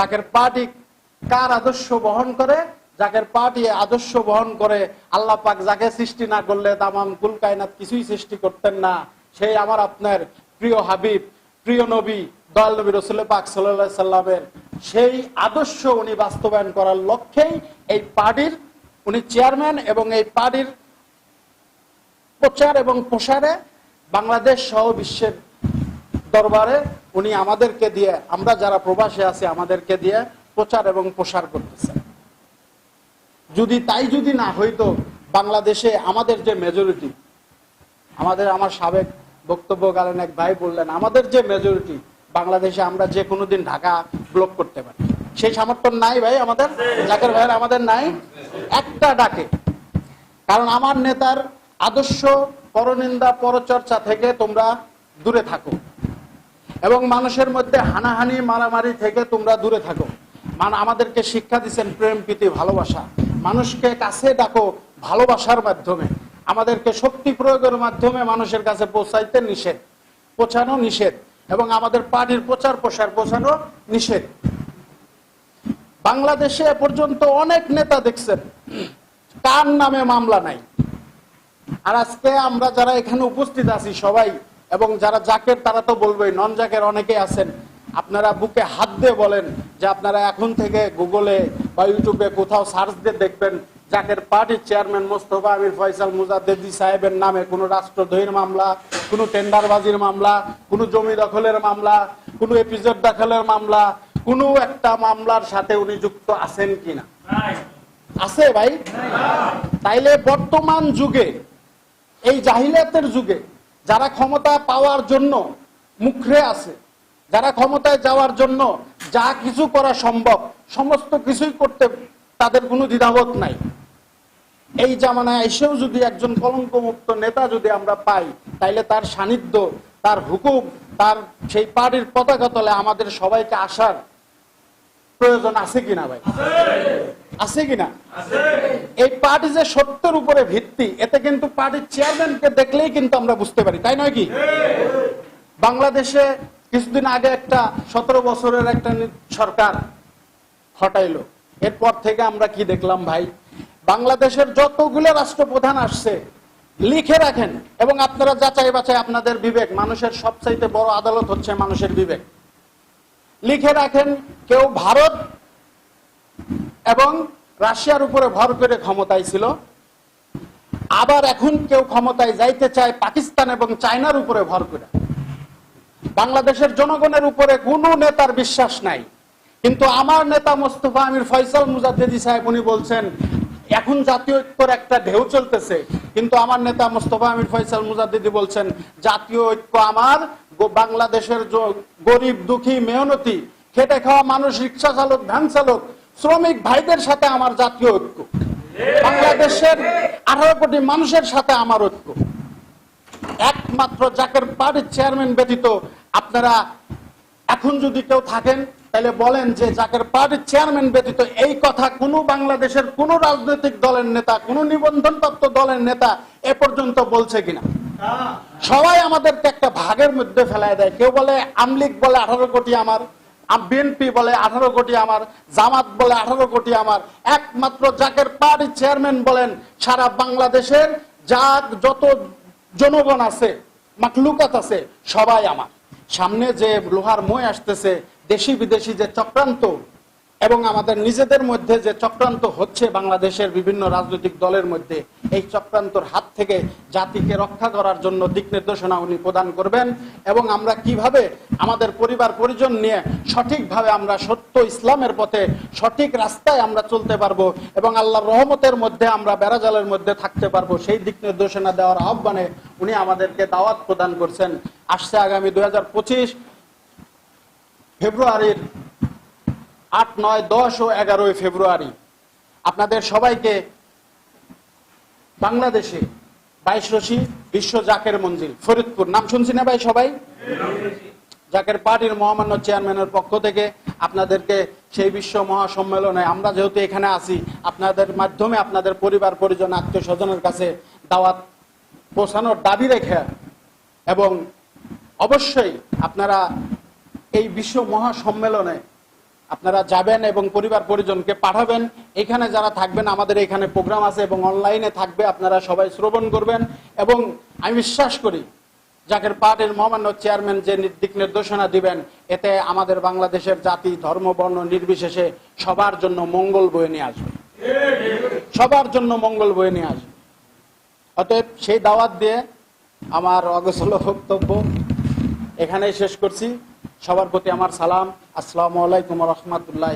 Zaker party কার আদর্শ বহন করে জাকের পার্টি আদর্শ বহন করে আল্লাহ পাক যাকে সৃষ্টি না করলে তামাম কুল কায়নাত কিছুই সৃষ্টি করতেন না। সেই আমার আপনার প্রিয় হাবিব, প্রিয় নবী, দয়াল নবী রসুল পাক সাল্লাহ সাল্লামের সেই আদর্শ উনি বাস্তবায়ন করার লক্ষ্যেই এই পার্টির উনি চেয়ারম্যান এবং এই পার্টির প্রচার এবং প্রসারে বাংলাদেশ সহ বিশ্বের দরবারে উনি আমাদেরকে দিয়ে, আমরা যারা প্রবাসে আছি, আমাদেরকে দিয়ে প্রচার এবং প্রসার করতেছেন যদি তাই যদি না হইতো, বাংলাদেশে আমাদের যে মেজরিটি আমাদের আমার সাবেক বক্তব্য কালেন এক ভাই বললেন, আমাদের যে মেজরিটি বাংলাদেশে আমরা যে কোনো দিন ঢাকা ব্লক করতে পারি। সেই সামর্থ্য নাই ভাই আমাদের, জাকের ভাইয়ের আমাদের নাই, একটা ডাকে। কারণ আমার নেতার আদর্শ পরনিন্দা পরচর্চা থেকে তোমরা দূরে থাকো। এবং মানুষের মধ্যে হানাহানি, মারামারি থেকে তোমরা দূরে থাকো। মানে আমাদেরকে শিক্ষা দিচ্ছেন প্রেম, প্রীতি, ভালোবাসা। মানুষকে কাছে ডাকো ভালোবাসার মাধ্যমে। আমাদেরকে শক্তি প্রয়োগের মাধ্যমে মানুষের কাছে পৌঁছাইতে নিষেধ। পৌঁছানো নিষেধ এবং আমাদের পার্টির প্রচার প্রসার পৌঁছানো নিষেধ। বাংলাদেশে এ পর্যন্ত অনেক নেতা দেখছেন, কার নামে মামলা নাই। আর আজকে আমরা যারা এখানে উপস্থিত আছি সবাই এবং যারা জাকের, তারা তো বলবেই নন জাকের অনেকে আছেন। আপনারা বুকে হাত দিয়ে বলেন যে আপনারা এখন থেকে গুগলে বা ইউটিউবে কোথাও সার্চ দিয়ে দেখবেন জাকের পার্টির চেয়ারম্যান মোস্তফা আমির ফয়সাল মুজাদ্দেদি সাহেবের নামে কোনো রাষ্ট্রদ্রোহীর মামলা, কোনো টেন্ডারবাজির মামলা, কোনো জমি দখলের মামলা, কোনো এপিজোড দখলের মামলা, কোনো একটা মামলার সাথে উনি যুক্ত আছেন কিনা? আছে ভাই? তাইলে বর্তমান যুগে, এই জাহিলিয়াতের যুগে যারা ক্ষমতা পাওয়ার জন্য মুখরে আছে, যারা ক্ষমতায় যাওয়ার জন্য যা কিছু করা সম্ভব, সমস্ত কিছুই করতে তাদের কোনো দ্বিধাবোধ নাই। এই জামানায় এসেও যদি একজন কলঙ্কমুক্ত নেতা যদি আমরা পাই, তাইলে তার সান্নিধ্য, তার হুকুম, তার সেই পার্টির পতাকা তলে আমাদের সবাইকে আসার প্রয়োজন আছে কিনা ভাই? আছে কিনা? এই পার্টি যে সত্যের উপরে ভিত্তি, এতে কিন্তু পার্টির চেয়ারম্যানকে দেখলেই কিন্তু আমরা বুঝতে পারি, তাই নয় কি? বাংলাদেশে কিছুদিন আগে একটা সতেরো বছরের একটা সরকার হটাইলো। এরপর থেকে আমরা কি দেখলাম ভাই? বাংলাদেশের যতগুলো রাষ্ট্রপ্রধান আসছে, লিখে রাখেন। এবং আপনারা যাচাই বাছাই আপনাদের বিবেক, মানুষের সবচাইতে বড় আদালত হচ্ছে মানুষের বিবেক। লিখে রাখেন, কেউ ভারত এবং রাশিয়ার উপরে ভর করে ক্ষমতায় ছিল। আবার এখন কেউ ক্ষমতায় যাইতে চায় পাকিস্তান এবং চায়নার উপরে ভর করে। বাংলাদেশের জনগণের উপরে কোনো নেতার বিশ্বাস নাই। কিন্তু আমার নেতা মোস্তফা আমির ফয়সাল মুজাদ্দেদি সাহেব, উনি বলছেন, এখন জাতীয় ঐক্যর একটা ঢেউ চলতেছে। কিন্তু আমার নেতা মোস্তফা আমির ফয়সাল মুজাদ্দিদি বলছেন, জাতীয় ঐক্য আমার বাংলাদেশের গরিব, দুঃখী, মেহনতি, খেটে খাওয়া মানুষ, রিক্সা চালক, ভ্যান চালক শ্রমিক ভাইদের সাথে আমার জাতীয় ঐক্য। বাংলাদেশের আঠারো কোটি মানুষের সাথে আমার ঐক্য। একমাত্র জাকের পার্টির চেয়ারম্যান ব্যতীত আপনারা এখন যদি কেউ থাকেন, তাহলে বলেন যে জাকের পার্টির চেয়ারম্যান ব্যতীত এই কথা কোনো বাংলাদেশের কোনো রাজনৈতিক দলের নেতা, কোনো নিবন্ধনপ্রাপ্ত দলের নেতা এ পর্যন্ত বলছে কিনা। সবাই আমাদেরকে একটা ভাগের মধ্যে ফেলায় দেয়। কেউ বলে আমলিক বলে আঠারো কোটি আমার। বিএনপি বলে আঠারো কোটি আমার, জামাত বলে আঠারো কোটি আমার। একমাত্র জাকের পার্টি চেয়ারম্যান বলেন, সারা বাংলাদেশের যাক যত জনগণ আছে, মাকলুকাত আছে, সবাই আমার। সামনে যে লোহার মই আসতেছে, দেশি বিদেশি যে চক্রান্ত এবং আমাদের নিজেদের মধ্যে যে চক্রান্ত হচ্ছে বাংলাদেশের বিভিন্ন রাজনৈতিক দলের মধ্যে, এই চক্রান্তর হাত থেকে জাতিকে রক্ষা করার জন্য দিক নির্দেশনা উনি প্রদান করবেন এবং আমরা কীভাবে আমাদের পরিবার পরিজন নিয়ে সঠিকভাবে আমরা সত্য ইসলামের পথে সঠিক রাস্তায় আমরা চলতে পারব এবং আল্লাহর রহমতের মধ্যে আমরা বেড়াজালের মধ্যে থাকতে পারব, সেই দিক নির্দেশনা দেওয়ার আহ্বানে উনি আমাদেরকে দাওয়াত প্রদান করছেন। আসছে আগামী দু হাজার পঁচিশ ফেব্রুয়ারির আট, নয়, দশ ও এগারোই ফেব্রুয়ারি। আপনাদের সবাইকে বাংলাদেশে বাইশ রশি, বিশ্ব জাকের মঞ্জিল, ফরিদপুর। নাম শুনছি না ভাই সবাই? জাকের পার্টির মহামান্য চেয়ারম্যানের পক্ষ থেকে আপনাদেরকে সেই বিশ্ব মহাসম্মেলনে আমরা যেহেতু এখানে আছি, আপনাদের মাধ্যমে আপনাদের পরিবার, পরিজন, আত্মীয় স্বজনের কাছে দাওয়াত পৌঁছানোর দাবি রেখে এবং অবশ্যই আপনারা এই বিশ্ব মহাসম্মেলনে আপনারা যাবেন এবং পরিবার পরিজনকে পাঠাবেন। এখানে যারা থাকবেন, আমাদের এখানে প্রোগ্রাম আছে এবং অনলাইনে থাকবে, আপনারা সবাই শ্রবণ করবেন। এবং আমি বিশ্বাস করি, জাকের পার্টির মহামান্য চেয়ারম্যান যে দিক নির্দেশনা দিবেন, এতে আমাদের বাংলাদেশের জাতি, ধর্ম, বর্ণ নির্বিশেষে সবার জন্য মঙ্গল বয়ে নিয়ে আসবে। সবার জন্য মঙ্গল বয়ে নিয়ে আসবে। অতএব সেই দাওয়াত দিয়ে আমার অগোছল বক্তব্য এখানেই শেষ করছি। সবার প্রতি আমার সালাম। আসসালামু আলাইকুম রহমতুল্লাহ